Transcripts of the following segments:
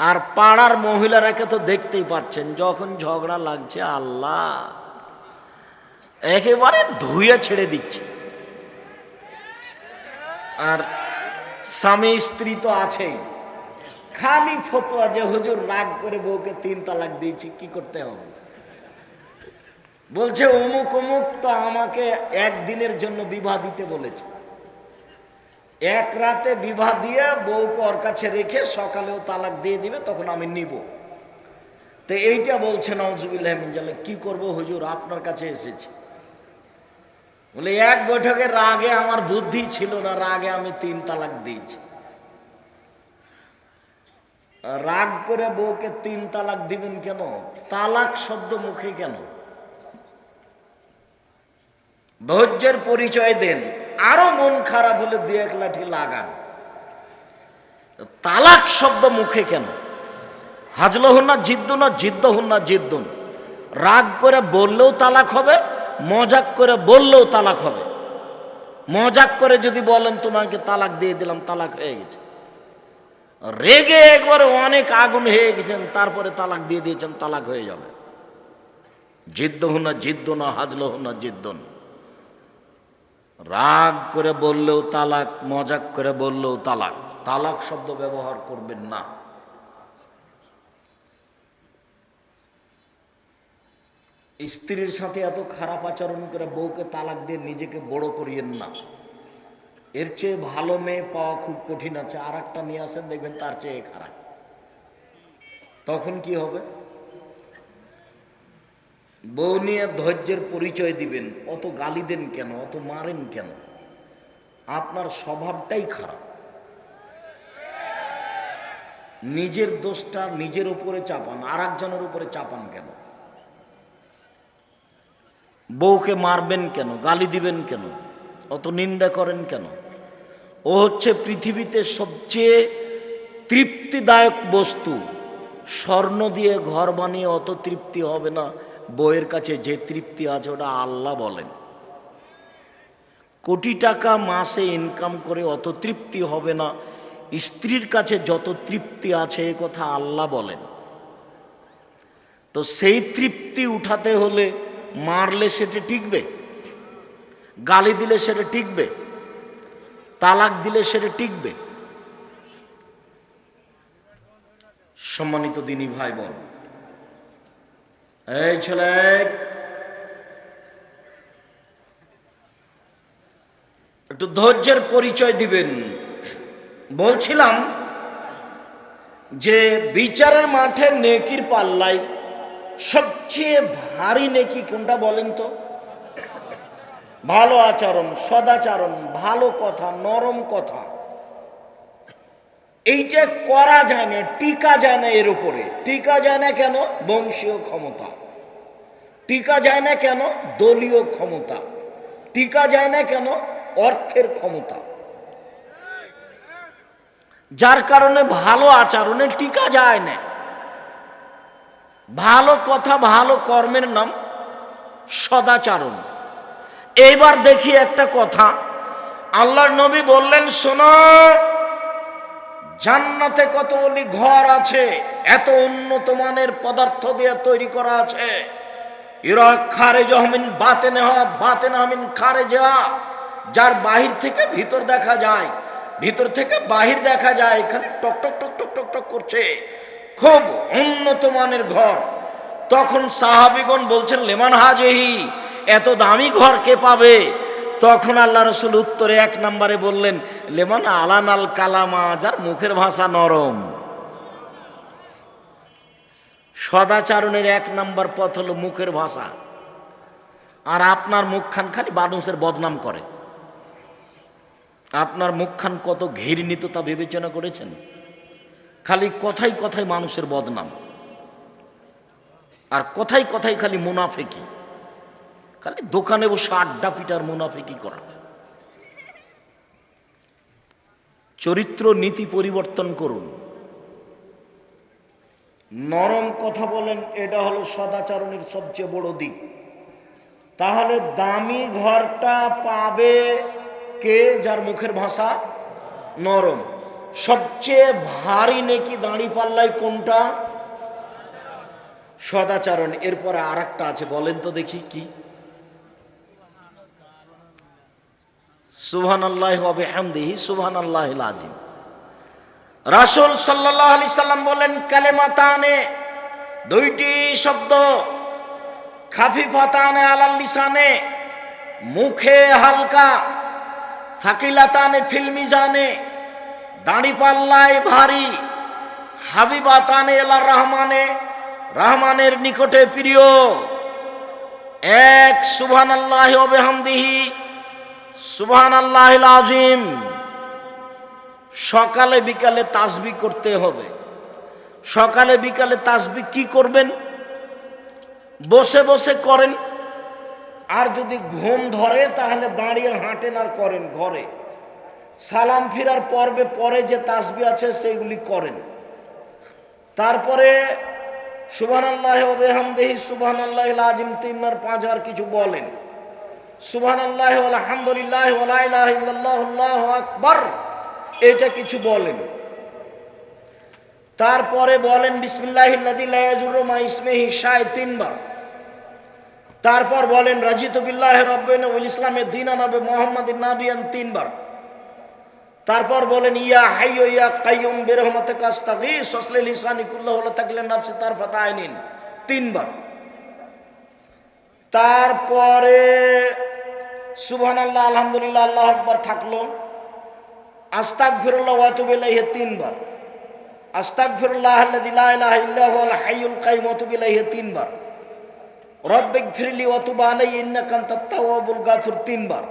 আর পাড়ার মহিলারাকে তো দেখতেই পাচ্ছেন, যখন ঝগড়া লাগছে আল্লাহ। একেবারে ধুয়ে ছেড়ে দিচ্ছে। আর স্বামী স্ত্রী তো আছেই। খালি ফতোয়া যে হুজুর রাগ করে বউকে তিন তালাক দিয়েছি, কি করতে হবে? বলছে অমুক অমুক তো আমাকে একদিনের জন্য বিবাহ দিতে বলেছে। এক রাতে বিবাহ দিয়ে বউকে ওর কাছে রেখে সকালেও তালাক দিয়ে দিবে, তখন আমি নিব। তো এইটা বলছে নজুবিল্লাহমিনজালে কি করব হুজুর? আপনার কাছে এসেছি। বলে, এক বৈঠকের রাগে আমার বুদ্ধি ছিল না, রাগে আমি তিন তালাক দিয়েছি। রাগ করে বউকে তিন তালাক দিবেন কেন? তালাক শব্দ মুখে কেন? ধৈর্যের পরিচয় দেন। আরও মন খারাপ হলে দু এক লাঠি লাগান। তালাক শব্দ মুখে কেন? হাজলহুন না জিদ্দুন না জিদ্দহুন না, জিদ্দুন। রাগ করে বললেও তালাক হবে, মজাক করে বললেও তালাক হবে। মজাক করে যদি বলেন, তোমাকে তালাক দিয়ে দিলাম, তালাক হয়ে গেছে। রেগে একবারে অনেক আগুন হয়ে গেছেন, তারপরে তালাক দিয়ে দিয়েছেন, তালাক হয়ে যাবে। জিদ্দ হুনা জিদ্দ না, হাজল হুনা জিদ্দন। রাগ করে বললেও তালাক, মজাক করে বললেও তালাক। তালাক শব্দ ব্যবহার করবেন না। স্ত্রীর সাথে এত খারাপ আচরণ করে বউকে তালাক দিয়ে নিজেকে বড় করিয়েন না। এর চেয়ে ভালো মেয়ে পাওয়া খুব কঠিন আছে। আর একটা নিয়ে আসেন দেখবেন তার চেয়ে খারাপ। তখন কি হবে? বউ নিয়ে ধৈর্যের পরিচয় দিবেন, অত গালি দেন কেন, অত মারেন কেন? আপনার স্বভাবটাই খারাপ। নিজের দোষটা নিজের উপরে চাপান আর একজনের উপরে চাপান কেন? বউকে মারবেন কেন, গালি দিবেন কেন, অত নিন্দা করেন কেন? ও হচ্ছে পৃথিবীতে সবচেয়ে তৃপ্তিদায়ক বস্তু। স্বর্ণ দিয়ে ঘর বানিয়ে অত তৃপ্তি হবে না। বইয়ের কাছে যে তৃপ্তি আছে ওটা আল্লাহ বলেন। কোটি টাকা মাসে ইনকাম করে অত তৃপ্তি হবে না। স্ত্রীর কাছে যত তৃপ্তি আছে এ কথা আল্লাহ বলেন। তো সেই তৃপ্তি উঠাতে হলে মারলে সেটা টিকবে, গালি দিলে সেটা টিকবে, তালাক দিলে সেটা টিকবে। সম্মানিত দিনী ভাই বোন এই ছেলে। একটু ধৈর্যের পরিচয় দিবেন। বলছিলাম যে বিচারের মাঠে নেকির পাল্লাই সবচেয়ে ভারী নেকি কোনটা বলেন তো? ভালো আচরণ, সদাচরণ, ভালো কথা, নরম কথা। এইটা করা যায় না, টিকা যায় না এর উপরে। টিকা যায় না কেন? বংশীয় ক্ষমতা। টিকা যায় না কেন? দলীয় ক্ষমতা। টিকা যায় না কেন? অর্থের ক্ষমতা। যার কারণে ভালো আচরণে টিকা যায় না। ভালো কথা, ভালো কর্মের নাম সদাচারণ। এইবার দেখি একটা কথা। আল্লাহর নবী বললেন, শোনো জান্নাতে কতগুলি ঘর আছে, এত উন্নত মানের পদার্থ দিয়ে তৈরি করা আছে। ইরা খারে জহমিন বাতে নেওয়া বাতে নাহমিন খারে যাওয়া যার বাহির থেকে ভিতর দেখা যায়, ভিতর থেকে বাহির দেখা যায়, এখানে টক টক টক টক টক টক করছে। খুব উন্নত মানের ঘর। তখন সাহাবিগণ বলছেন, লেমান হাজেহি, এত দামি ঘর কে পাবে? তখন আল্লাহ রসুল উত্তরে এক নম্বরে বললেন, লেমন আলান আল কালামা যার মুখের ভাষা নরম। সদাচারণের এক নম্বর পথ হলো মুখের ভাষা। আর আপনার মুখখান খালি মানুষের বদনাম করে। আপনার মুখখান কত ঘৃণিত তা বিবেচনা করেছেন? খালি কথাই কথাই মানুষের বদনাম। আর কথাই কথাই খালি মুনাফেকি। খালি দোকানে বসে আড্ডা পিটার মুনাফেকি করা চরিত্র নীতি পরিবর্তন করুন। নরম কথা বলেন, এটা হলো সদাচরণের সবচেয়ে বড় দিক। তাহলে দামি ঘরটা পাবে কে যার মুখের ভাষা? নরম। সবচেয়ে ভারী নেকি দাঁড়ি পাল্লায় কোনটা? সদাচরণ। এরপরে আর আছে, বলেন তো দেখি কি? সুবহান আল্লাহ হবে হামদিহি সুবহান আল্লাহ আজিম রাসুল সাল্লাহ আলি সাল্লাম বলেন, কালেমাতানে দুইটি শব্দ, খাফিফাতানে আলাল লিসানে, মুখে হালকা থাকিলাতানে ফিল্মিজানে দাঁড়ি পাল্লায় ভারী, হাবিবাতানে এলার রহমানে, রহমানের নিকটে প্রিয়। এক সুবহান আল্লাহ হামদিহি সুবহান আল্লাহ আজিম সকালে বিকালে তাসবি করতে হবে। সকালে বিকালে তাসবি কি করবেন? বসে বসে করেন। আর যদি ঘুম ধরে, তাহলে দাঁড়িয়ে হাঁটেন আর করেন ঘরে। সালাম ফিরার পর্বে পরে যে তাসবি আছে, সেইগুলি করেন। তারপরে সুবাহ আল্লাহ ওবেহামদেহি সুবাহ আল্লাহ আজিম তিনবার পাঁচ আর কিছু বলেন। সুবাহ আল্লাহ আলহামদুলিল্লাহ আল্লাহ আকবর। এটা কিছু বলেন। তারপরে বলেন, বিসমিল্লাহ ইসমেহি শায় তিনবার। তারপর বলেন, রাজিত বিল্লাহ রব্বেন ইসলামের দিন আনবে মোহাম্মদ নাবিয়ান তিনবার। তারপর বলেন, ইয়া হাইয়ো ইয়া কাইয়ুম বেরহমতে কাস্তাগি সসলে লিসানি কুল্লাহ হলো থাকলে নাফসে তার ফাতা আইনিন। তিনবার। তারপরে সুবহান আল্লাহ আলহামদুলিল্লাহ, আল্লাহ আকবর থাকল। আস্তাক ফিরুল্লাহ ওয়াতুবিল্লাহে তিনবার। আস্তাক ফিরুল্লাহ হাইউল কাইম ওয়াতুবিল্লাহে তিনবার। রব্বিক ফিরলি ওয়াতুবা আলাই ইন্নাকা আনতাত তাওয়াবুল গাফুর তিনবার।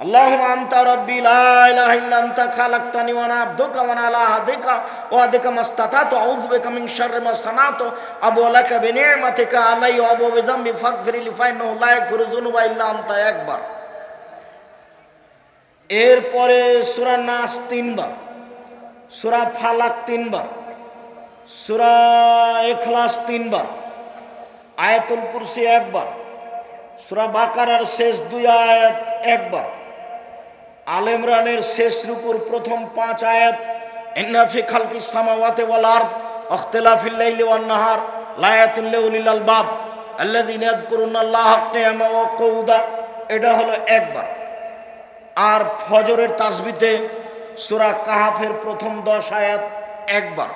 اللهم انت ربي لا اله الا انت خلقتني وانا عبدك وانا على عهدك وعهدك ما استطعت اعوذ بك من شر ما صنعت ابو لك بنعمتك علي وابو بذنبي فاغفر لي فانه لا يغفر الذنوب الا انت একবার এরপরে সূরা নাস তিনবার সূরা ফালাক তিনবার সূরা ইখলাস তিনবার আয়াতুল কুরসি একবার সূরা বাকারার শেষ দুই আয়াত একবার আল ইমরানের শেষ রুকুর প্রথম পাঁচ আয়াত ইন্নাফি খালকি সামাওয়াতে ওয়াল আরদ ইখতিলাফিল লাইলি ওয়ান নাহার লায়াতুল লিউলিল আলবাব আল্লাযিনা ইয়াযকুরুনাল্লাহা কিয়ামা ওয়া কুউদা এটা হলো একবার। আর ফজরের তাসবিতে সূরা কাহাফের প্রথম দশ আয়াত একবার।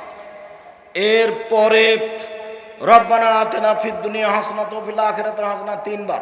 এরপরে, রব্বানা আতেনা ফিদ দুনিয়া হাসনাত ওয়া ফিল আখিরাতি হাসনা তিনবার।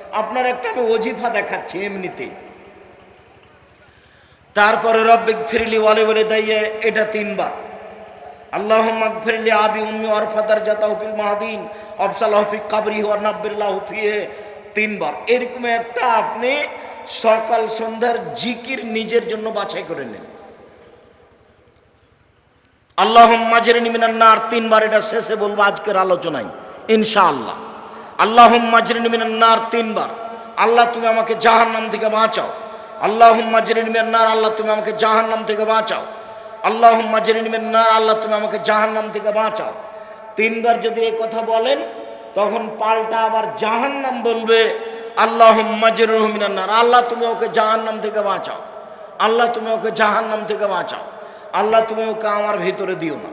আপনার একটা আমি ওজিফা দেখাচ্ছি এমনিতে। তারপরে রব্বিক ফিরলি ওয়ালে বলে দাইয়ে, এটা তিনবার। আল্লাহ ফিরলি আবি উম্মি অরফাদার জাতা হুফিল মাহাদিন অফসাল হফিক কাবরি হওয়ার নাব্বিল্লাহ হুফিয়ে তিনবার। এরকম একটা আপনি সকাল সন্ধ্যার জিকির নিজের জন্য বাছাই করে নেন। আল্লাহ মাঝের নিমিনান্নার তিনবার এটা শেষে বলব আজকের আলোচনায়, ইনশাআল্লাহ। আল্লাহ মাজরিন মিনান্নার তিনবার। আল্লাহ, তুমি আমাকে জাহান নাম থেকে বাঁচাও। আল্লাহ মাজরিন মিনান্নার আল্লাহ, তুমি আমাকে জাহান নাম থেকে বাঁচাও। আল্লাহ মাজরিন মিনান্নার আল্লাহ, তুমি আমাকে জাহান নাম থেকে বাঁচাও। তিনবার যদি এই কথা বলেন, তখন পাল্টা আবার জাহান নাম বলবে আল্লাহ মাজরুল মিনান্নার আল্লাহ, তুমি ওকে জাহান নাম থেকে বাঁচাও। আল্লাহ, তুমি ওকে জাহান নাম থেকে বাঁচাও। আল্লাহ, তুমি ওকে আমার ভিতরে দিও না।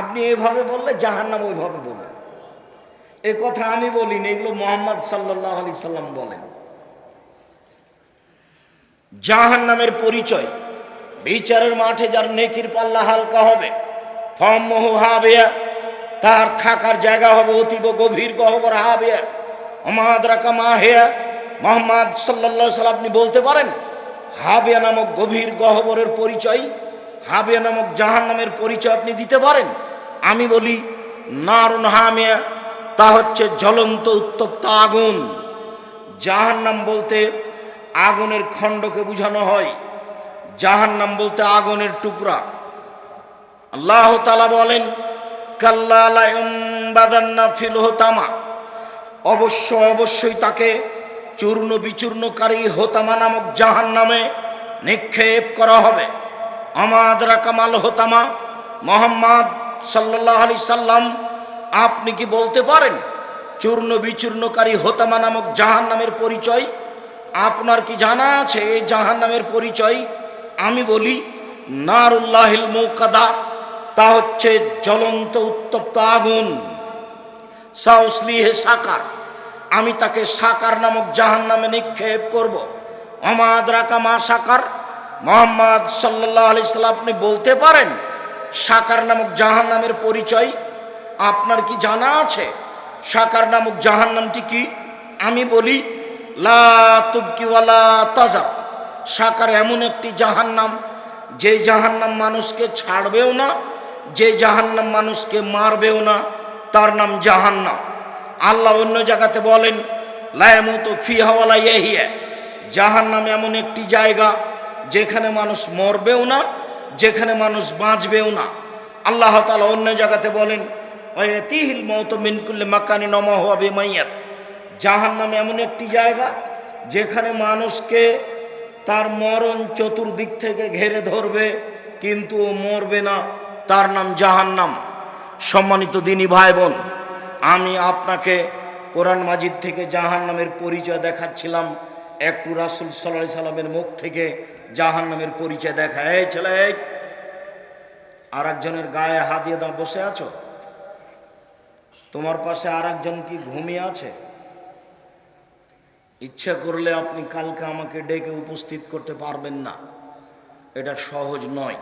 আপনি এভাবে বললে জাহান নাম ওইভাবে বলবেন এ কথা আমি বলিনি এগুলো মোহাম্মদ সাল্লাহ আলি সাল্লাম বলেন। জাহান নামের পরিচয়, বিচারের মাঠে যার নেকির পাল্লা হালকা হবে তার থাকার জায়গা হবে অতীব গভীর গহবর হাবিয়া সাল্লাম আপনি বলতে পারেন, হাবিয়া নামক গভীর গহবরের পরিচয়, হাবিয়া নামক জাহান নামের পরিচয় আপনি দিতে পারেন? আমি বলি, নারুন হামিয়া তা হচ্ছে জ্বলন্ত উত্তপ্ত আগুন। জাহান নাম বলতে আগুনের খণ্ডকে বুঝানো হয়। জাহান্নাম বলতে আগুনের টুকরা। আল্লাহ তালা বলেন, কাল্লা ফিল হোতামা। অবশ্য অবশ্যই তাকে চূর্ণ বিচূর্ণকারী হোতামা নামক জাহান নামে নিক্ষেপ করা হবে। আমাদ রাকামাল হোতামা মোহাম্মদ সাল্লাহ আলি সাল্লাম আপনি কি বলতে পারেন? চূর্ণ বিচূর্ণকারী হোতামা নামক জাহান নামের পরিচয়? আপনার কি জানা আছে এই জাহান নামের পরিচয়? আমি বলি, নারুল্লাহিল মৌকাদা তা হচ্ছে জ্বলন্ত উত্তপ্ত আগুন। সাউসলিহে সাকার, আমি তাকে সাকার নামক জাহান নামে নিক্ষেপ করব। অমাদ রাকা মা সাকার, মোহাম্মদ সাল্লাহ আলি সাল্লাম, আপনি বলতে পারেন, সাকার নামক জাহান নামের পরিচয় আপনার কি জানা আছে? সাকার নামক জাহান নামটি কি? আমি বলি, লা সাকার এমন একটি জাহান্নাম, যে জাহান্নাম মানুষকে ছাড়বেও না, যে জাহান্নাম মানুষকে মারবেও না, তার নাম জাহান্নাম। আল্লাহ অন্য জায়গাতে বলেন লায়ামতো ফিহাওয়ালা ইহিয়া জাহান্নাম এমন একটি জায়গা, যেখানে মানুষ মরবেও না, যেখানে মানুষ বাঁচবেও না। আল্লাহ তালা অন্য জায়গাতে বলেন তিহিল মত মিনকুল্লে মাকানি নমা হওয়া বেমাইয়াত জাহান্নাম এমন একটি জায়গা যেখানে মানুষকে তার মরণ চতুর্দিক থেকে ঘেরে ধরবে, কিন্তু ও মরবে না। তার নাম জাহান্নাম। সম্মানিত দিনী ভাই বোন আমি আপনাকে কোরআন মাজিদ থেকে জাহান্নামের পরিচয় দেখাচ্ছিলাম। একটু রাসুল সাল্লাহ সাল্লামের মুখ থেকে জাহান্নামের পরিচয় দেখা। এই ছেলে। আর একজনের গায়ে হাত দিয়ে দাও, বসে আছো? তোমার পাশে আর একজন কি ঘুমিয়ে আছে? ইচ্ছা করলে আপনি কালকে আমাকে ডেকে উপস্থিত করতে পারবেন না। এটা সহজ নয়।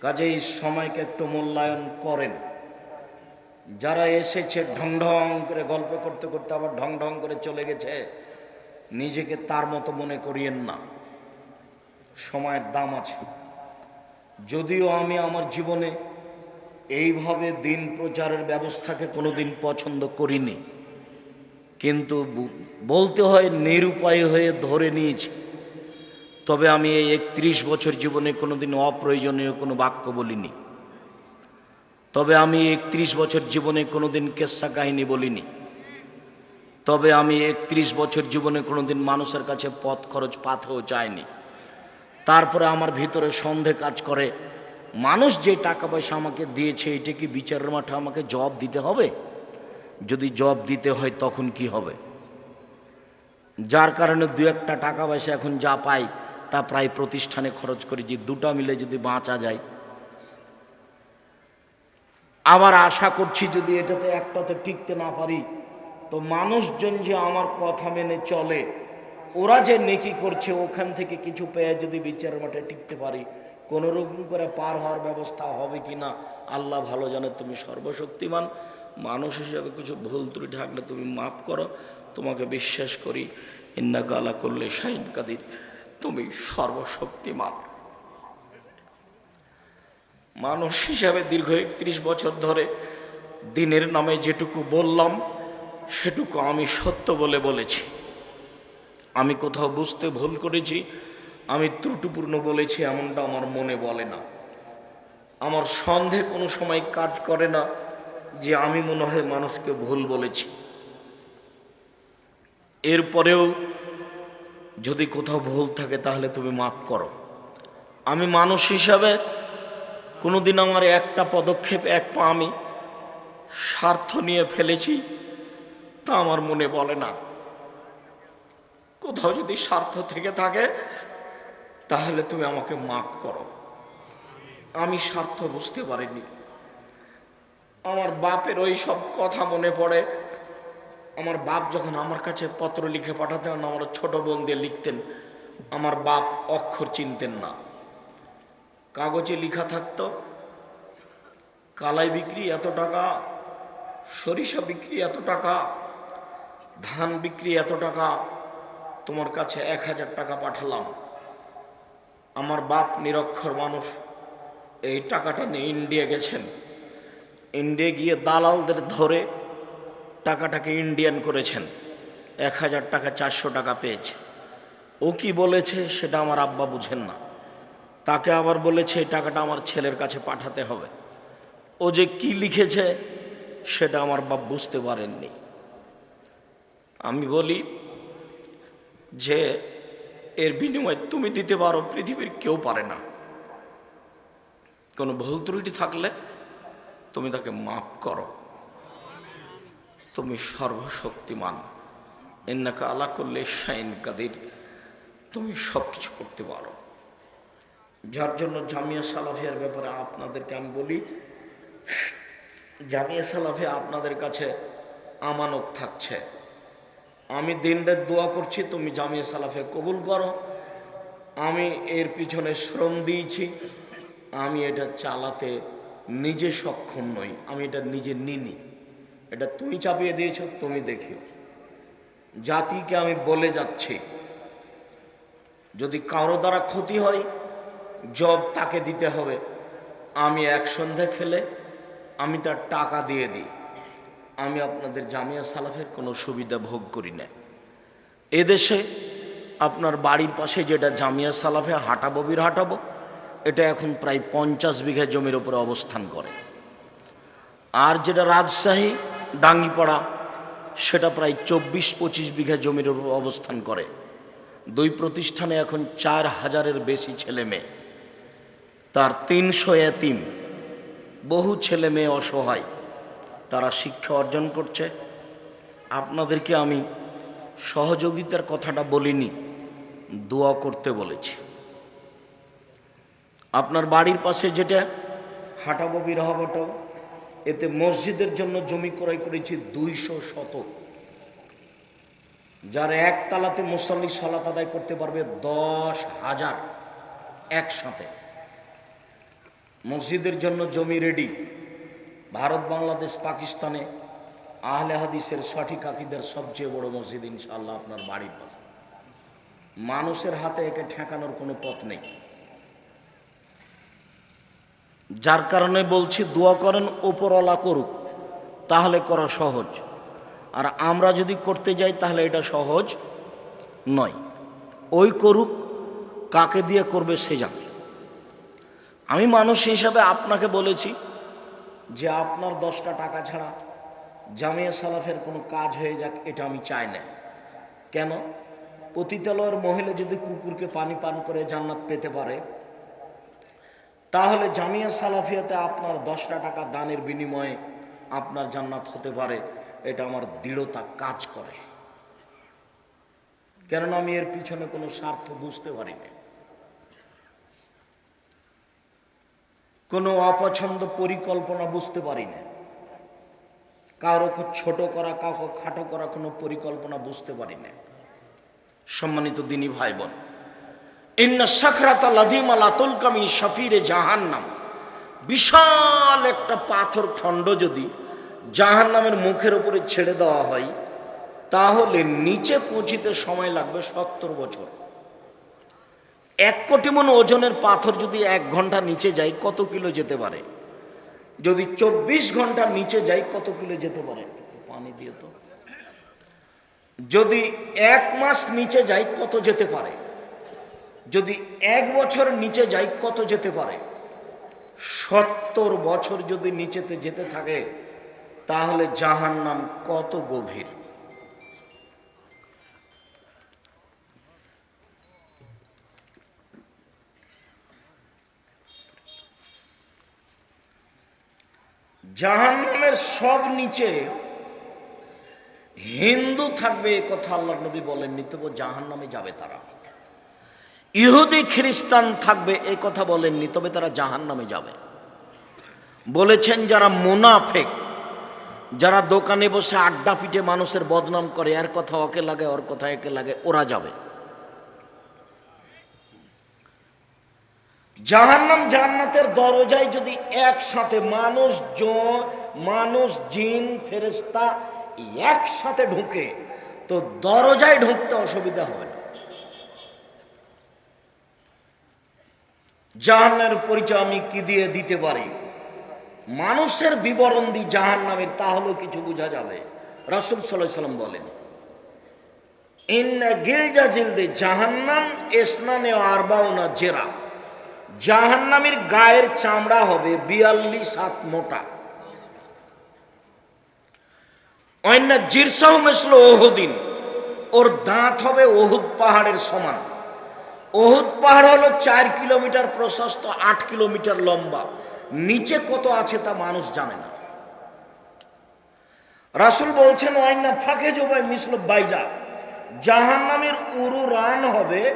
কাজেই সময়কে একটু মূল্যায়ন করেন। যারা এসেছে ঢং ঢং করে গল্প করতে করতে আবার ঢং ঢং করে চলে গেছে, নিজেকে তার মতো মনে করিয়েন না। সময়ের দাম আছে। যদিও আমি আমার জীবনে এইভাবে দিন প্রচারের ব্যবস্থাকে কোনোদিন পছন্দ করিনি। কিন্তু বলতে হয় নিরুপায় হয়ে ধরে নিয়েছি। তবে আমি এই একত্রিশ বছর জীবনে কোনোদিন অপ্রয়োজনীয় কোনো বাক্য বলিনি। তবে আমি একত্রিশ বছর জীবনে কোনোদিন কেসা কাহিনী বলিনি। তবে আমি একত্রিশ বছর জীবনে কোনোদিন মানুষের কাছে পথ খরচ পাথেও চাইনি তারপরে আমার ভিতরে সন্দেহ কাজ করে মানুষ যে টাকা পয়সা আমাকে দিয়েছে, এটা কি বিচারের মাঠে আমাকে জব দিতে হবে? যদি জব দিতে হয়, তখন কি হবে? যার কারণে দু একটা টাকা পয়সা এখন যা পাই, তা প্রায় প্রতিষ্ঠানে খরচ করি, যে দুটা মিলে যদি বাঁচা যায়। আবার আশা করছি যদি এটাতে একটাতে টিকতে না পারি, তো মানুষজন যে আমার কথা মেনে চলে, ওরা যে নেকি করছে, ওখান থেকে কিছু পেয়ে যদি বিচারের মাঠে টিকতে পারি কোনো রকম করে পার হওয়ার ব্যবস্থা হবে কি না, আল্লাহ ভালো জানে, তুমি সর্বশক্তিমান। মানুষ হিসাবে কিছু ভুল ত্রুটি থাকলে তুমি মাফ করো, তোমাকে বিশ্বাস করি ইন্না গালা করলে শাহিন কাদির, তুমি সর্বশক্তিমান। মানুষ হিসাবে দীর্ঘ একত্রিশ বছর ধরে দিনের নামে যেটুকু বললাম, সেটুকু আমি সত্য বলে বলেছি। আমি কোথাও বুঝতে ভুল করেছি আমি ত্রুটিপূর্ণ বলেছি, এমনটা আমার মনে বলে না। আমার সন্দেহ কোনো সময় কাজ করে না যে আমি মনে হয় মানুষকে ভুল বলেছি। এরপরেও যদি কোথাও ভুল থাকে তাহলে তুমি মাফ করো। আমি মানুষ হিসাবে কোনোদিন আমার একটা পদক্ষেপ, এক পা আমি স্বার্থ নিয়ে ফেলেছি, তা আমার মনে বলে না। কোথাও যদি স্বার্থ থেকে থাকে তাহলে তুমি আমাকে মাফ করো। আমি স্বার্থ বুঝতে পারিনি। আমার বাপের ওই সব কথা মনে পড়ে। আমার বাপ যখন আমার কাছে পত্র লিখে পাঠাতেন, আমার ছোট বোন দিয়ে লিখতেন, আমার বাপ অক্ষর চিনতেন না। কাগজে লিখা থাকতো, কালাই বিক্রি এত টাকা, সরিষা বিক্রি এত টাকা, ধান বিক্রি এত টাকা, তোমার কাছে এক হাজার টাকা পাঠালাম। আমার বাপ নিরক্ষর মানুষ। এই টাকাটা নিয়ে ইন্ডিয়া গেছেন। ইন্ডিয়া গিয়ে দালালদের ধরে টাকাটাকে ইন্ডিয়ান করেছেন। এক হাজার টাকা চারশো টাকা পেয়েছে। ও কি বলেছে সেটা আমার আব্বা বুঝেন না। তাকে আবার বলেছে, এই টাকাটা আমার ছেলের কাছে পাঠাতে হবে। ও যে কি লিখেছে সেটা আমার বাপ বুঝতে পারেননি। আমি বলি যে এর বিনিময়ে তুমি দিতে পারো, পৃথিবীর কেউ পারে না। কোনো ভুল ত্রুটি থাকলে তুমি তাকে মাফ করো। তুমি সর্বশক্তিমান। এন্নাকা আলা করলে শাইন কাদির। তুমি সব কিছু করতে পারো। যার জন্য জামিয়া সালাফিয়ার ব্যাপারে আপনাদেরকে আমি বলি, জামিয়া সালাফিয়া আপনাদের কাছে আমানত থাকছে। আমি দিন রাত দোয়া করছি, তুমি জামিয়া সালাফিয়া কবুল করো। আমি এর পিছনে শ্রম দিয়েছি, আমি এটা চালাতে নিজে সক্ষম নই, আমি এটা নিজে নিনি। এটা তুমি চাপিয়ে দিয়েছ, তুমি দেখিও। জাতিকে আমি বলে যাচ্ছি, যদি কারও দ্বারা ক্ষতি হয়, জব তাকে দিতে হবে। আমি এক সন্ধে খেলে, আমি তার টাকা দিয়ে দিই। আমি আপনাদের জামিয়া সালাফের কোনো সুবিধা ভোগ করি না এদেশে আপনার বাড়ির পাশে যেটা জামিয়া সালাফে হাঁটাবো বীর হাঁটাবো, এটা এখন প্রায় পঞ্চাশ বিঘা জমির উপরে অবস্থান করে। আর যেটা রাজশাহী, ডাঙ্গিপাড়া, সেটা প্রায় চব্বিশ পঁচিশ বিঘা জমির ওপর অবস্থান করে। দুই প্রতিষ্ঠানে এখন চার হাজারের বেশি ছেলে মেয়ে। তার তিনশো এতিম, বহু ছেলে মেয়ে অসহায়। তারা শিক্ষা অর্জন করছে। আপনাদেরকে আমি সহযোগিতার কথাটা বলিনি, দোয়া করতে বলেছি। আপনার বাড়ির পাশে যেটা হাঁটাবো বিরহাবটাও এতে মসজিদের জন্য জমি ক্রয় করেছি দুইশো শতক। যার এক তালাতে মুসল্লি সলাত আদায় করতে পারবে দশ হাজার একসাথে। মসজিদের জন্য জমি রেডি ভারত, বাংলাদেশ, পাকিস্তানে আহলে হাদিসের সঠিক আকিদের সবচেয়ে বড় মসজিদ ইনশাল্লাহ আপনার বাড়ির পাশে। মানুষের হাতে একে ঠেকানোর কোনো পথ নেই। যার কারণে বলছি দোয়া করেন, ওপরওয়ালা করুক, তাহলে করা সহজ। আর আমরা যদি করতে যাই, তাহলে এটা সহজ নয়। ওই করুক, কাকে দিয়ে করবে সে যাবে আমি মানুষ হিসাবে আপনাকে বলেছি যে আপনার দশটা টাকা ছাড়া জামিয়া সালাফের কোনো কাজ হয়ে যাক, এটা আমি চাই না। কেন? পতিতালয়ের মহিলা যদি কুকুরকে পানি পান করে জান্নাত পেতে পারে, তাহলে জামিয়া সালাফিয়াতে আপনার দশটা টাকা দানের বিনিময়ে আপনার জান্নাত হতে পারে, এটা আমার দৃঢ়তা কাজ করে। কেননা আমি এর পিছনে কোনো স্বার্থ বুঝতে পারি না কোনো অপছন্দ পরিকল্পনা বুঝতে পারি না। কারও ছোট করা, কাউকে খাটো করা কোনো পরিকল্পনা বুঝতে পারি না। সম্মানিত দিনী ভাই বোন ইন্না সাখরাতা লাদিমা লাতুল কামিন শাফিরে জাহান্নাম। বিশাল একটা পাথর খণ্ড যদি জাহান্নামের মুখের উপরে ছেড়ে দেওয়া হয়, তাহলে নিচে পৌঁছিতে সময় লাগবে সত্তর বছর। এক কোটি মন ওজনের পাথর যদি এক ঘণ্টা নিচে যায়, কত কিলো যেতে পারে? যদি চব্বিশ ঘণ্টা নিচে যায়, কত কিলো যেতে পারে? পানি দিয়ে তো। যদি এক মাস নিচে যায়, কত যেতে পারে? যদি এক বছর নিচে যায়, কত যেতে পারে? সত্তর বছর যদি নিচেতে যেতে থাকে, তাহলে জাহান নাম কত গভীর? জাহান নামের সব নিচে হিন্দু থাকবে এ কথা আল্লাহ নবী বলেননি তবু জাহান নামে যাবে তারা। ইহুদি, খ্রিস্টান থাকবে এই কথা বলেননি, তবে তারা জাহান নামে যাবে। বলেছেন যারা মুনাফেক, যারা দোকানে বসে আড্ডা পিটে মানুষের বদনাম করে, এর কথা ওকে লাগে, ওর কথা একে লাগে, ওরা যাবে। জাহান্নাম জান্নাতের দরজায় যদি একসাথে মানুষ জ- মানুষ জিন ফেরেস্তা একসাথে ঢুকে, তো দরজায় ঢুকতে অসুবিধা হবে না। জাহান্নার পরিচয় আমি কি দিয়ে দিতে পারি? মানুষের বিবরণ দিই জাহান নামের তাহলেও কিছু বোঝা যাবে। রসুল সাল্লাহ সাল্লাম বলেন, ইন্না গিলজা জিলদে জাহান্নাম, এসনানে আরবাউনা জেরা। জাহান্নামের গায়ের চামড়া হবে বিয়াল্লিশ হাত মোটা। অন্য জিরসাও মেসল ওহুদিন, ওর দাঁত হবে ওহুদ পাহাড়ের সমান। ওহুদ পাহাড় হলো চার কিলোমিটার প্রশস্ত, আট কিলোমিটার লম্বা। নিচে কত আছে তা মানুষ জানে না। রাসুল বলছেন অন্য ফাঁকে জবাই মিসল বাইজা জাহান নামের উরু রান হবে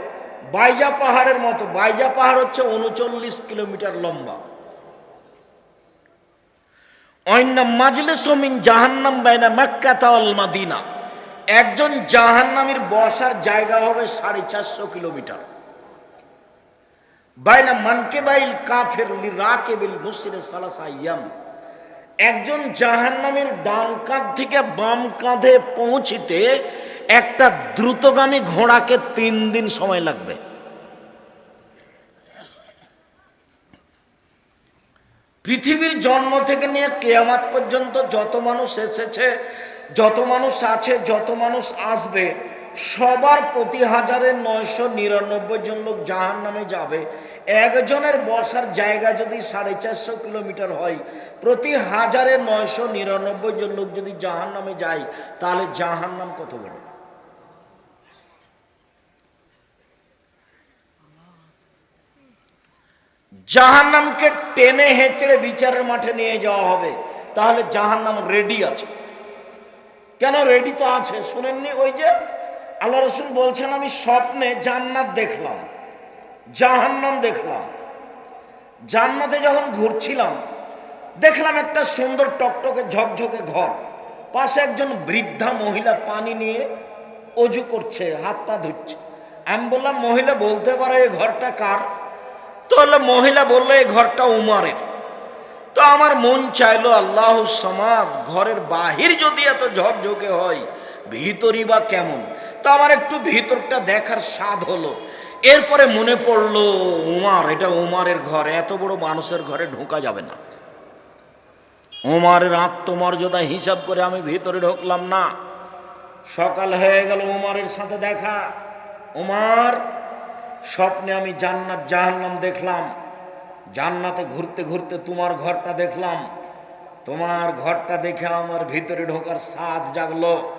বাইজা পাহাড়ের মতো, বাইজা পাহাড় হচ্ছে উনচল্লিশ কিলোমিটার লম্বা। অন্য মাজলে সমিন জাহান্নাম বাইনা মাক্কাতা আল মাদিনা। একজন জাহান্নামের বসার জায়গা হবে সাড়ে চারশো কিলোমিটার। বাইনা মানকে বাইল কাফের রাকেবিল মুসিরে সালাসাইয়াম একজন জাহান্নামের ডান কাঁধ থেকে বাম কাঁধে পৌঁছিতে একটা দ্রুতগামী ঘোড়াকে তিন দিন সময় লাগবে। পৃথিবীর জন্ম থেকে নিয়ে কেয়ামাত পর্যন্ত যত মানুষ এসেছে, যত মানুষ আছে, যত মানুষ আসবে, সবার প্রতি হাজারের নয়শো নিরানব্বই জন লোক জাহান নামে যাবে। একজনের বসার জায়গা যদি সাড়ে চারশো কিলোমিটার হয়, প্রতি হাজারে নয়শো নিরানব্বই জন লোক যদি জাহান নামে যায়, তাহলে জাহান নাম কত বড়? জাহান্নামকে টেনে হেঁচড়ে বিচারের মাঠে নিয়ে যাওয়া হবে। তাহলে জাহান্নাম রেডি আছে। কেন রেডি তো আছে? শুনেননি ওই যে আল্লাহ রসুল বলছেন, আমি স্বপ্নে জান্নাত দেখলাম, জাহান্নাম দেখলাম। জান্নাতে যখন ঘুরছিলাম, দেখলাম একটা সুন্দর টকটকে ঝকঝকে ঘর। পাশে একজন বৃদ্ধা মহিলা পানি নিয়ে অজু করছে, হাত পা ধুচ্ছে। আমি বললাম, মহিলা, বলতে পারে এই ঘরটা কার? তো হলো মহিলা বলল এই ঘরটা উমারের। তো আমার মন চাইলো, আল্লাহ সমাদ, ঘরের বাহির যদি এত ঝকঝকে হয়, ভিতরই বা কেমন? তো আমার একটু ভিতরটা দেখার স্বাদ হলো। এরপরে মনে পড়ল, উমার, এটা উমারের ঘর, এত বড় মানুষের ঘরে ঢোকা যাবে না। উমারের আত্মমর্যাদা হিসাব করে আমি ভিতরে ঢুকলাম না। সকাল হয়ে গেল উমারের সাথে দেখা। উমার স্বপ্নে আমি জান্নাত জাহান্নাম দেখলাম। জান্নাতে ঘুরতে ঘুরতে তোমার ঘরটা দেখলাম। তোমার ঘরটা দেখে আমার ভিতরে ঢোকার স্বাদ জাগলো।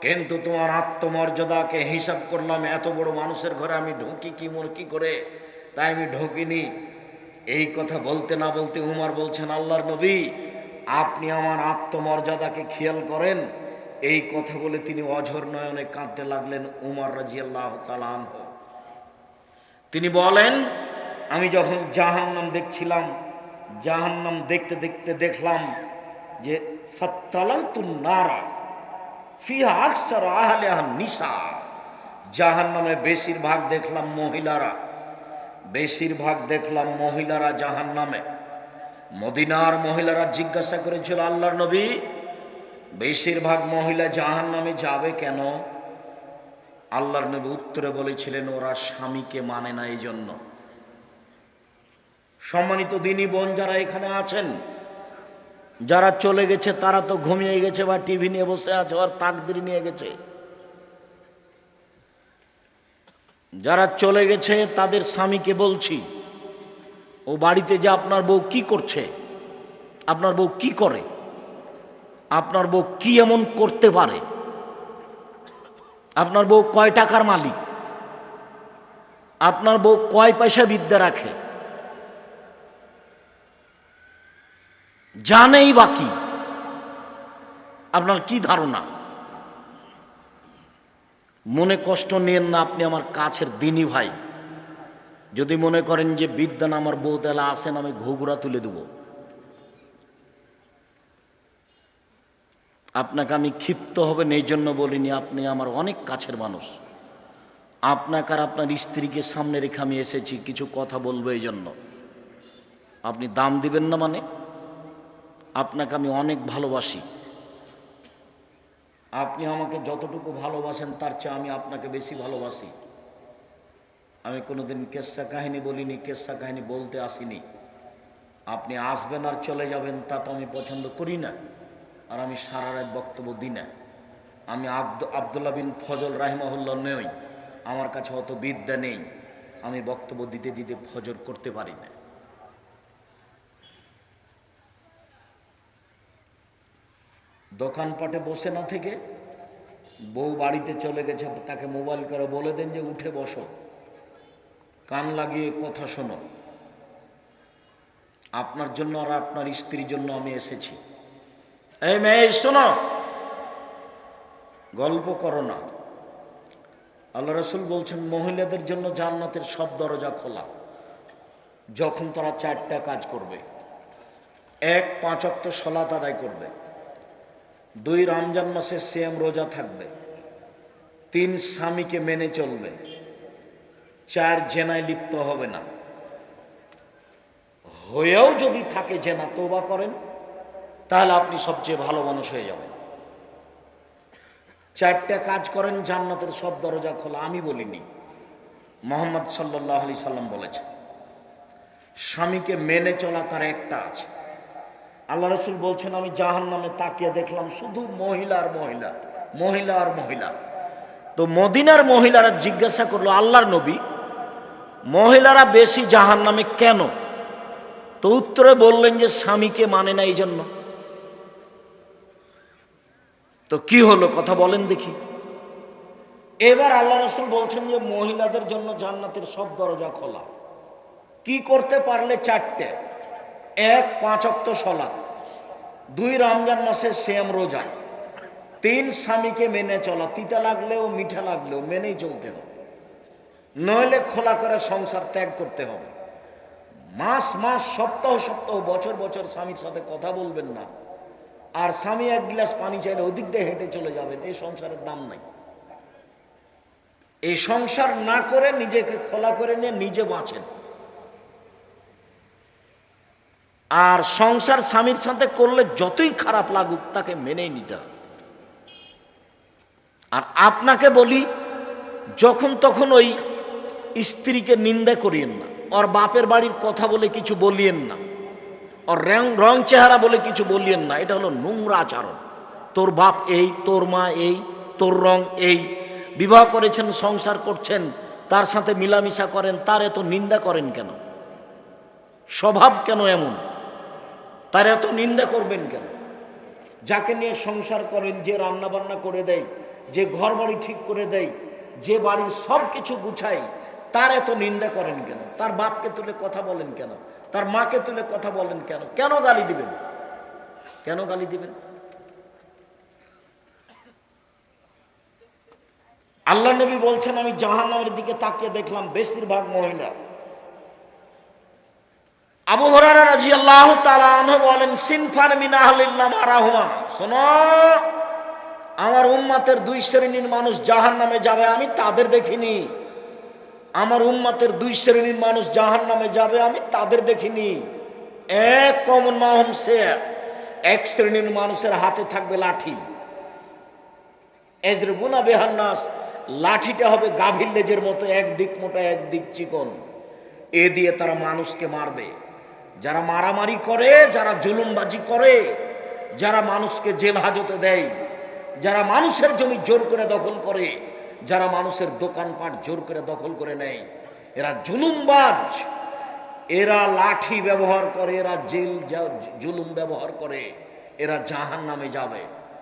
কিন্তু তোমার আত্মমর্যাদাকে হিসাব করলাম, এত বড় মানুষের ঘরে আমি ঢুকি কি মন কি করে? তাই আমি ঢুকিনি। এই কথা বলতে না বলতে উমার বলছেন, আল্লাহর নবী, আপনি আমার আত্মমর্যাদাকে খেয়াল করেন। এই কথা বলে তিনি অঝর নয়নে কাঁদতে লাগলেন উমার রাজিয়াল্লাহ তালান তিনি বলেন, আমি যখন জাহান্নাম দেখছিলাম, জাহান্নাম দেখতে দেখতে দেখলাম যে ফত্তালাতুন নারা জাহান্নামে বেশিরভাগ দেখলাম মহিলারা, বেশিরভাগ দেখলাম মহিলারা জাহান্নামে। মদিনার মহিলারা জিজ্ঞাসা করেছিল, আল্লাহর নবী, বেশিরভাগ মহিলা জাহান্নামে যাবে কেন? আল্লাহর নবী উত্তরে বলেছিলেন, ওরা স্বামীকে মানে না এই জন্য সম্মানিত দিনী বোন যারা এখানে আছেন, যারা চলে গেছে, তারা তো ঘুমিয়ে গেছে বা টিভি নিয়ে বসে আছে আর তাকদির নিয়ে গেছে। যারা চলে গেছে, তাদের স্বামীকে বলছি, ও বাড়িতে যে আপনার বউ কি করছে? আপনার বউ কি করে? আপনার বউ কি এমন করতে পারে? আপনার বউ কয় টাকার মালিক? আপনার বউ কয় পয়সা বিদ্যা রাখে? জানেই বাকি আপনার কি ধারণা? মনে কষ্ট নেন না আপনি আমার কাছের দিনী ভাই। যদি মনে করেন যে বিদ্যান আমার বউ তাহলে আসেন, আমি ঘুঘুরা তুলে দেব। আপনাকে আমি ক্ষিপ্ত হবেন এই জন্য বলিনি, আপনি আমার অনেক কাছের মানুষ। আপনাকে আর আপনার স্ত্রীকে সামনে রেখে আমি এসেছি, কিছু কথা বলব এই জন্য। আপনি দাম দিবেন না মানে? আপনাকে আমি অনেক ভালোবাসি। আপনি আমাকে যতটুকু ভালোবাসেন, তার চেয়ে আমি আপনাকে বেশি ভালোবাসি। আমি কোনোদিন কেসা কাহিনী বলিনি, কেসা কাহিনী বলতে আসিনি। আপনি আসবেন আর চলে যাবেন, তা তো আমি পছন্দ করি না। আর আমি সারা রাত বক্তব্য দিই না। আমি আব্দ আবদুল্লাহ বিন ফজল রাহিমাহুল্লাহ নই। আমার কাছে অত বিদ্যা নেই। আমি বক্তব্য দিতে দিতে ফজর করতে পারি না। দোকানপাটে বসে না থেকে বউ বাড়িতে চলে গেছে, তাকে মোবাইল করে বলে দেন যে উঠে বসো। কান লাগিয়ে কথা শোনো। আপনার জন্য আর আপনার স্ত্রীর জন্য আমি এসেছি। এই মেয়ে, শোনো। গল্প করো না। আল্লাহ রসুল বলছেন, মহিলাদের জন্য জান্নাতের সব দরজা খোলা। যখন তারা চারটা কাজ করবে, এক পাঁচক্ত সলাত আদায় করবে, দুই, রমজান মাসে সেম রোজা থাকবে, তিন, স্বামীকে মেনে চলবে, চার, জেনায় লিপ্ত হবে না। হয়েও যদি থাকে জেনা তোবা করেন। তাহলে আপনি সবচেয়ে ভালো মানুষ হয়ে যাবেন। চারটা কাজ করেন, জান্নাতের সব দরজা খোলা। আমি বলিনি। মোহাম্মদ সাল্লাহ আলি সাল্লাম বলেছেন, স্বামীকে মেনে চলা তার একটা আছে। আল্লাহ রসুল বলছেন, আমি জাহান নামে তাকিয়ে দেখলাম শুধু মহিলা আর মহিলা মহিলা আর মহিলা। তো মদিনার মহিলারা জিজ্ঞাসা করল, আল্লাহর নবী, মহিলারা বেশি জাহান নামে কেন? তো উত্তরে বললেন যে, স্বামীকে মানে না এই জন্য তো কি হলো? কথা বলেন দেখি। এবার আল্লাহ রসুল বলছেন যে, মহিলাদের জন্য জান্নাতের সব দরজা খোলা। কি করতে পারলে চারটে? এক, পাঁচ অক্ত সলা। দুই, রমজান মাসে শ্যাম রোজা তিন, স্বামীকে মেনে চলা। তিতা লাগলেও মিঠা লাগলেও মেনেই চলতে হবে। নইলে খোলা করে সংসার ত্যাগ করতে হবে। মাস মাস, সপ্তাহ সপ্তাহ, বছর বছর স্বামীর সাথে কথা বলবেন না। আর স্বামী এক গ্লাস পানি চাইলে ওদিক দিয়ে হেঁটে চলে যাবেন। এই সংসারের দাম নাই। এই সংসার না করে নিজেকে খোলা করে নিয়ে নিজে বাঁচেন। আর সংসার স্বামীর সাথে করলে যতই খারাপ লাগুক, তাকে মেনেই নিতে হবে। আর আপনাকে বলি, যখন তখন ওই স্ত্রীকে নিন্দা করিয়েন না। ওর বাপের বাড়ির কথা বলে কিছু বলিয়েন না। রং চেহারা বলে কিছু বলিয়েন না, এটা হলো নোংরা আচরণ। তোর বাপ এই, তোর মা এই, তোর রং এই। বিবাহ করেছেন, সংসার করছেন, তার সাথে মিলামিশা করেন, তার এত নিন্দা করেন কেন? স্বভাব কেন এমন? তার এত নিন্দা করবেন কেন? যাকে নিয়ে সংসার করেন, যে রান্না বান্না করে দেয়, যে ঘর বাড়ি ঠিক করে দেয়, যে বাড়ির সব কিছু গুছায়, তার এত নিন্দা করেন কেন? তার বাপকে তুলে কথা বলেন কেন? তার মাকে তুলে কথা বলেন কেন? কেন গালি দিবেন? কেন গালি দিবেন? আল্লাহ নবী বলছেন, আমি জাহান্নামের দিকে তাকিয়ে দেখলাম বেশিরভাগ মহিলা। আবু হরারা রাজি আল্লাহ তালাহ বলেন সিনফার মিনা আহলিল্লাম আরাহমা। শোনো, আমার উম্মাতের দুই শ্রেণির মানুষ জাহান নামে যাবে, আমি তাদের দেখিনি। আমার উম্মাতের দুই শ্রেণির মানুষ জাহান নামে যাবে, আমি তাদের দেখিনি। এক কমন মাহম সে, এক শ্রেণির মানুষের হাতে থাকবে লাঠি। এজরবুনা বেহান্নাস লাঠিটা হবে গাভীর লেজের মতো একদিক মোটা একদিক চিকন। এ দিয়ে তারা মানুষকে মারবে। যারা মারামারি করে, যারা জুলুমবাজি করে, যারা মানুষকে জেল হাজতে দেয়, যারা মানুষের জমি জোর করে দখল করে যারা মানুষের দোকানপাট জোর করে দখল করে নেয়, এরা জুলুমবাজ। এরা লাঠি ব্যবহার করে, এরা জেল জুলুম ব্যবহার করে, এরা জাহান নামে যাবে।